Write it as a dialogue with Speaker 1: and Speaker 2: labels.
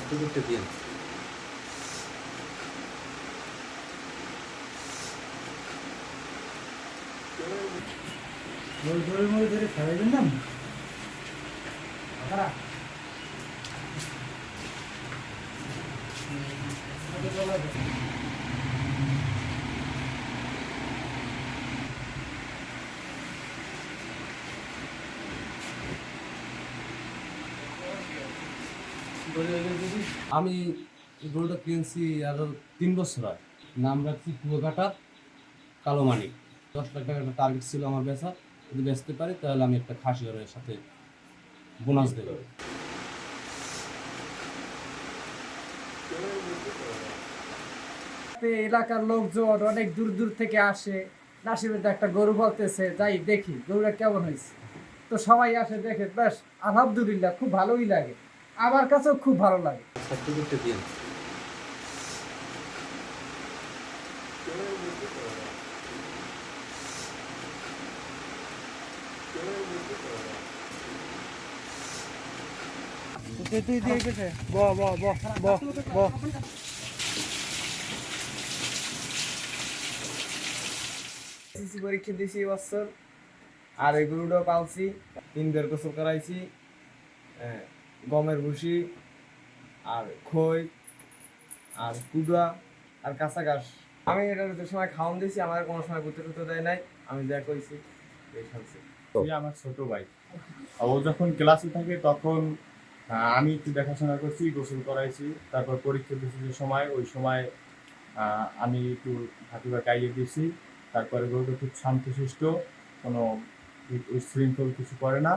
Speaker 1: সার্টিফিকেটটা দিন
Speaker 2: ধরে ধরে মরে ধরে খাওয়াইবেন না? কারা
Speaker 3: আমি এই গরুটা কিনছি আরও তিন বছর হয় নাম রাখছি কুয়াকাটা কালো মানিক দশ লাখ একটা টার্গেট ছিল আমার বেচা যদি বেচতে পারি, তাহলে আমি একটা খাসি গরের সাথে বোনাস দেবো।
Speaker 2: এলাকার লোকজন অনেক দূর দূর থেকে আসে। নাসিবের একটা গরু বলতেছে, যাই দেখি, গরুটা কেমন হয়েছে? তো সবাই আসে দেখে, বেশ, আলহামদুলিল্লাহ, খুব ভালোই লাগে। আমার কাছেও খুব ভালো লাগে।
Speaker 1: সার্টিফিকেটটা দিন
Speaker 2: তুই তুই দিয়ে গেছে ব ব ব ব ব
Speaker 4: এসএসসি পরীক্ষা দিয়েছি এবছর আর এই গরুটাও পালছি তিনবার গোসল করাইছি। আহ, গমের ভুসি, আর খই, আর কুদা আর কাঁচা ঘাস। আমি এটা যে সময় খাওয়ান দিয়েছি, আমার কোনো সময় গুতে টুতে দেয় নাই। আমি যা কইছি, এই
Speaker 5: আমার ছোট ভাই। ও যখন ক্লাসে থাকে, তখন আমি একটু দেখাশোনা করছি, গোসল করাইছি। তারপর পরীক্ষা দিয়েছি যে সময়, ওই সময় আমি একটু হাতিবা কাইয়ে দিয়েছি তারপরে গরুটা খুব শান্তশিষ্ট, কোনো উচ্ছৃঙ্খল কিছু করে না।